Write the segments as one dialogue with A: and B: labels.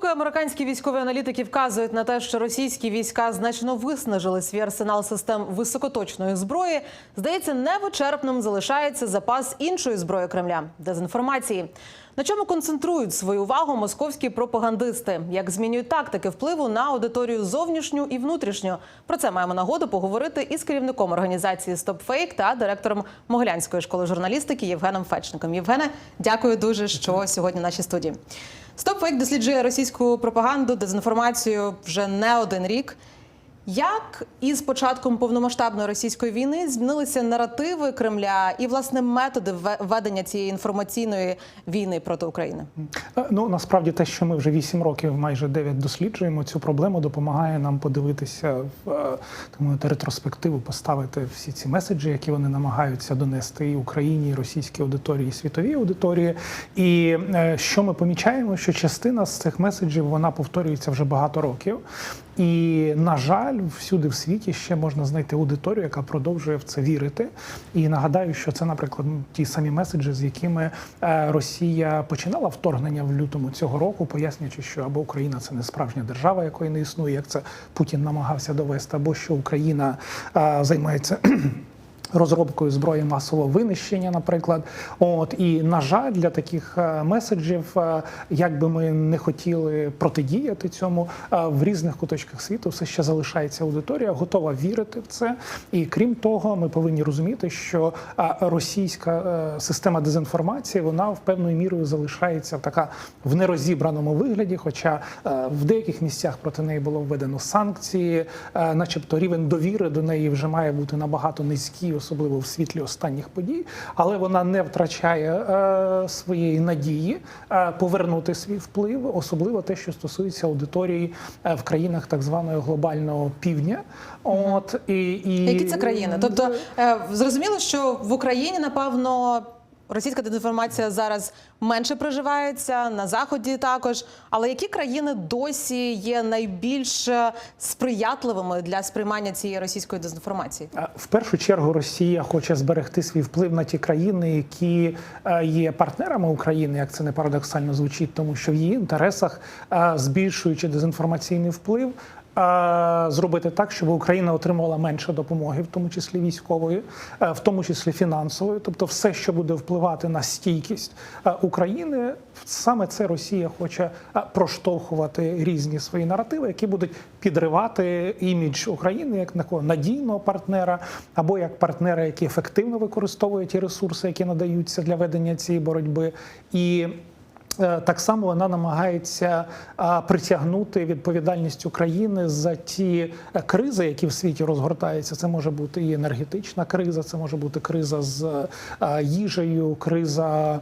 A: Поки американські військові аналітики вказують на те, що російські війська значно виснажили свій арсенал систем високоточної зброї, здається, невичерпним залишається запас іншої зброї Кремля дезінформації. На чому концентрують свою увагу московські пропагандисти? Як змінюють тактики впливу на аудиторію зовнішню і внутрішню? Про це маємо нагоду поговорити із керівником організації StopFake та директором Могилянської школи журналістики Євгеном Фечником. Євгене, дякую дуже, що сьогодні в нашій студії. StopFake досліджує російську пропаганду, дезінформацію вже не один рік. Як із початком повномасштабної російської війни змінилися наративи Кремля і власне методи ве- ведення цієї інформаційної війни проти України?
B: Е, Ну насправді те, що ми вже 8 років, майже 9 досліджуємо цю проблему, допомагає нам подивитися в е, тому ретроспективу, поставити всі ці меседжі, які вони намагаються донести і Україні, і російській аудиторії, і світовій аудиторії. І е, що ми помічаємо, що частина з цих меседжів вона повторюється вже багато років. І на жаль, всюди в світі ще можна знайти аудиторію, яка продовжує в це вірити. І нагадаю, що це, наприклад, ті самі меседжі, з якими е, Росія починала вторгнення в лютому цього року, пояснюючи, що або Україна це не справжня держава, якої не існує, як це Путін намагався довести, або що Україна е, займається. Розробкою зброї масового винищення, наприклад, от і на жаль, для таких е, меседжів, е, як би ми не хотіли протидіяти цьому, е, в різних куточках світу все ще залишається аудиторія, готова вірити в це. І крім того, ми повинні розуміти, що російська система дезінформації вона в певною мірою залишається така в нерозібраному вигляді. Хоча в деяких місцях проти неї було введено санкції, начебто рівень довіри до неї вже має бути набагато низький, особливо в світлі останніх подій, але вона не втрачає е, своєї надії е, повернути свій вплив, особливо те, що стосується аудиторії е, в країнах так званого глобального півдня. От і, і
A: Які це країни? Тобто е, зрозуміло, що в Україні напевно. Російська дезінформація зараз менше проживається на заході також. Але які країни досі є найбільш е, сприятливими для сприймання цієї російської дезінформації?
B: В першу чергу Росія хоче зберегти свій вплив на ті країни, які е, є партнерами України, як це не парадоксально звучить, тому що в її інтересах, е, збільшуючи дезінформаційний вплив. Зробити так, щоб Україна отримувала менше допомоги, в тому числі військової, е, в тому числі фінансової, тобто все, що буде впливати на стійкість е, України, саме це Росія хоче е, проштовхувати різні свої наративи, які будуть підривати імідж України як такого надійного партнера, або як партнера, який ефективно використовує ті ресурси, які надаються для ведення цієї боротьби. І Так само вона намагається притягнути відповідальність України за ті е, кризи, які в світі розгортаються. Це може бути і енергетична криза, це може бути криза з їжею, криза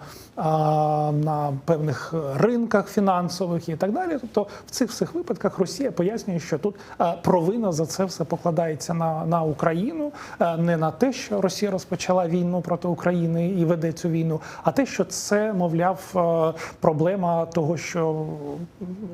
B: на певних ринках фінансових і так далі. Тобто, в цих всіх випадках Росія пояснює, що тут провина за це все покладається на, на Україну, е, не на те, що Росія розпочала війну проти України і веде цю війну, а те, що це, мовляв, е, проблема того, що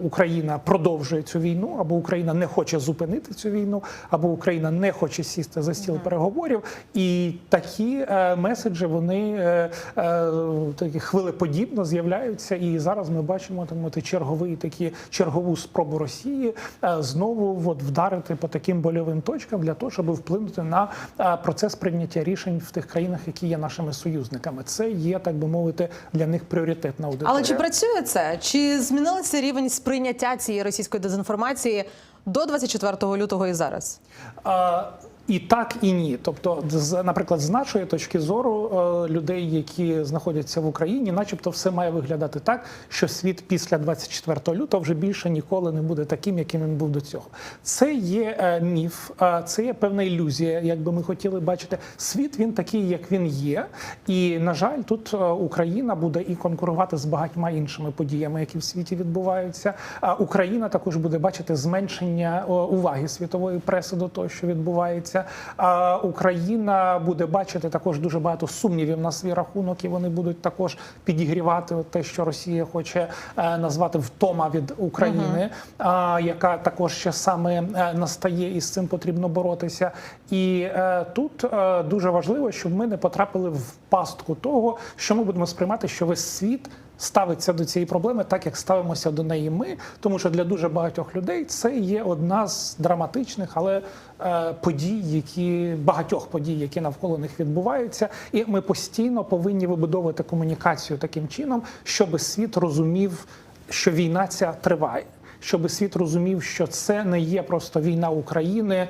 B: Україна продовжує цю війну, або Україна не хоче зупинити цю війну, або Україна не хоче сісти за стіл переговорів. І такі е, меседжі вони е, е, такі хвилеподібно з'являються. І зараз ми бачимо так мовити, черговий такі чергову спробу Росії е, знову от, вдарити по таким больовим точкам для того, щоб вплинути на е, процес прийняття рішень в тих країнах, які є нашими союзниками. Це є так би мовити для них пріоритетна аудиторія.
A: Чи працює це? Чи змінилися рівень сприйняття цієї російської дезінформації до 24 лютого і зараз?
B: А, І так, і ні. Тобто, з, наприклад, з нашої точки зору е, людей, які знаходяться в Україні, начебто, все має виглядати так, що світ після 24 лютого вже більше ніколи не буде таким, яким він був до цього. Це є е, міф, е, це є певна ілюзія, як би ми хотіли бачити. Світ він такий, як він є. І на жаль, тут Україна буде і конкурувати з багатьма іншими подіями, які в світі відбуваються. А Україна також буде бачити зменшення уваги світової преси до того, що відбувається. А Україна буде бачити також дуже багато сумнівів на свій рахунок, і вони будуть також підігрівати те, що Росія хоче е, назвати втома від України, а, яка також ще саме е, настає, і з цим потрібно боротися. І е, тут дуже важливо, щоб ми не потрапили в пастку того, що ми будемо сприймати, що весь світ ставиться до цієї проблеми так, як ставимося до неї ми, тому що для дуже багатьох людей це є одна з драматичних, але е, подій, які багатьох подій, які навколо них відбуваються, і ми постійно повинні вибудовувати комунікацію таким чином, щоб світ розумів, що війна ця триває. Щоб світ розумів, що це не є просто війна України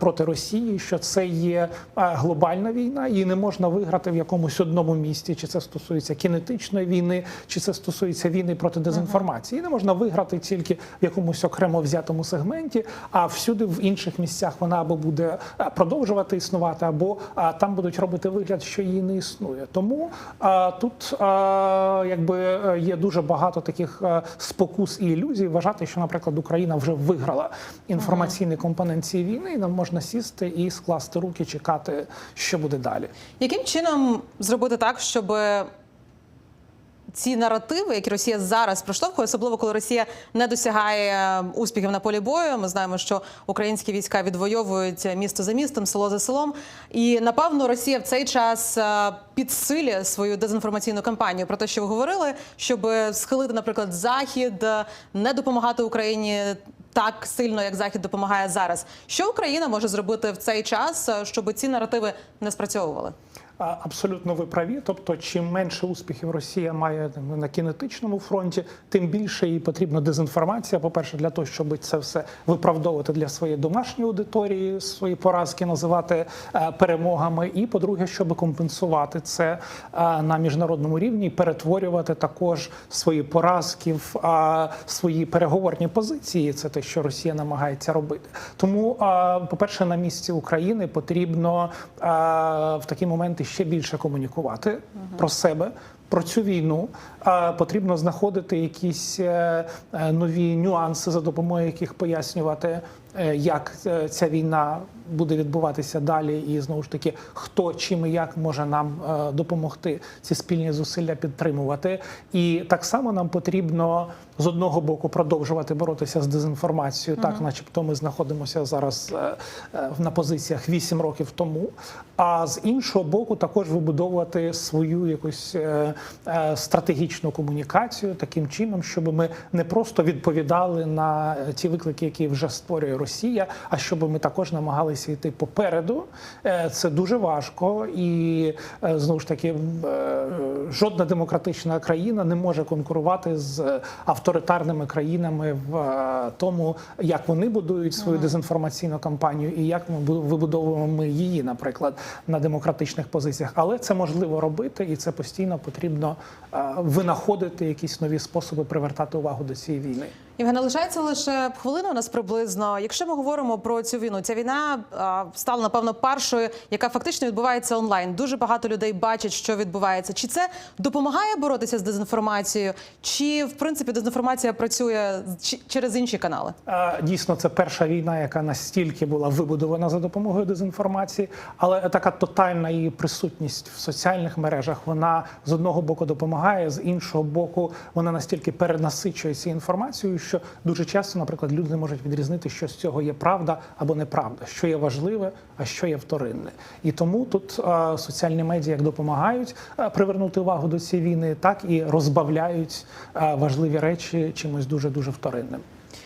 B: проти Росії, що це є е, глобальна війна, і не можна виграти в якомусь одному місті, чи це стосується кінетичної війни, чи це стосується війни проти дезінформації. І не можна виграти тільки в якомусь окремо взятому сегменті, а всюди в інших місцях вона або буде е, продовжувати існувати, або е, там будуть робити вигляд, що її не існує. Тому е, тут е, якби е, є дуже багато таких е, спокус і ілюзій вважати, що, наприклад, Україна вже виграла інформаційний компонент цієї війни, нам можна сісти і скласти руки, чекати, що буде далі.
A: Яким чином зробити так, щоб ці наративи, які Росія зараз проштовхує, особливо коли Росія не досягає успіхів на полі бою. Ми знаємо, що українські війська відвоюють місто за містом, село за селом. І напевно Росія в цей час е, підсилює свою дезінформаційну кампанію про те, що ви говорили, щоб схилити, наприклад, захід, е, не допомагати Україні. Так сильно, як захід допомагає зараз. Що Україна може зробити в цей час, е, щоб ці наративи не спрацьовували?
B: Абсолютно ви праві. Тобто, чим менше успіхів Росія має на кінетичному фронті, тим більше їй потрібна дезінформація. По перше, для того, щоб це все виправдовувати для своєї домашньої аудиторії, свої поразки називати е, перемогами. І по-друге, щоб компенсувати це е, на міжнародному рівні, і перетворювати також свої поразки в свої переговорні позиції. Це те, що Росія намагається робити. Тому, е, по-перше, на місці України потрібно в такі моменти ще більше комунікувати про себе. Про цю війну а, потрібно знаходити якісь е, е, нові нюанси, за допомогою яких пояснювати, е, як ця війна буде відбуватися далі, і знову ж таки, хто чим і як може нам е, допомогти ці спільні зусилля підтримувати. І так само нам потрібно з одного боку продовжувати боротися з дезінформацією, так, начебто, ми знаходимося зараз е, е, на позиціях 8 років тому. А з іншого боку, також вибудовувати свою якусь стратегічну комунікацію таким чином, щоб ми не просто відповідали на ті виклики, які вже створює Росія, а щоб ми також намагалися йти попереду. Е, Це дуже важко, і е, знову ж таки е, жодна демократична країна не може конкурувати з авторитарними країнами в тому, як вони будують свою дезінформаційну кампанію і як ми бу- вибудовуємо ми її, наприклад, на демократичних позиціях. Але це можливо робити, і це постійно потрібно винаходити якісь нові способи привертати увагу до цієї війни.
A: Євгена, лишається лише хвилина у нас приблизно. Якщо ми говоримо про цю війну, ця війна стала напевно першою, яка фактично відбувається онлайн. Дуже багато людей бачать, що відбувається. Чи це допомагає боротися з дезінформацією, чи в принципі дезінформація працює через інші канали?
B: Дійсно, це перша війна, яка настільки була вибудована за допомогою дезінформації, але така тотальна її присутність в соціальних мережах вона з одного боку допомагає, з іншого боку, вона настільки перенасичується інформацією, що дуже часто, наприклад, люди не можуть відрізнити, що з цього є правда або неправда, що є важливе, а що є вторинне. І тому тут а, соціальні медіа як допомагають привернути увагу до цієї війни, так і розбавляють а, важливі речі чимось дуже дуже вторинним.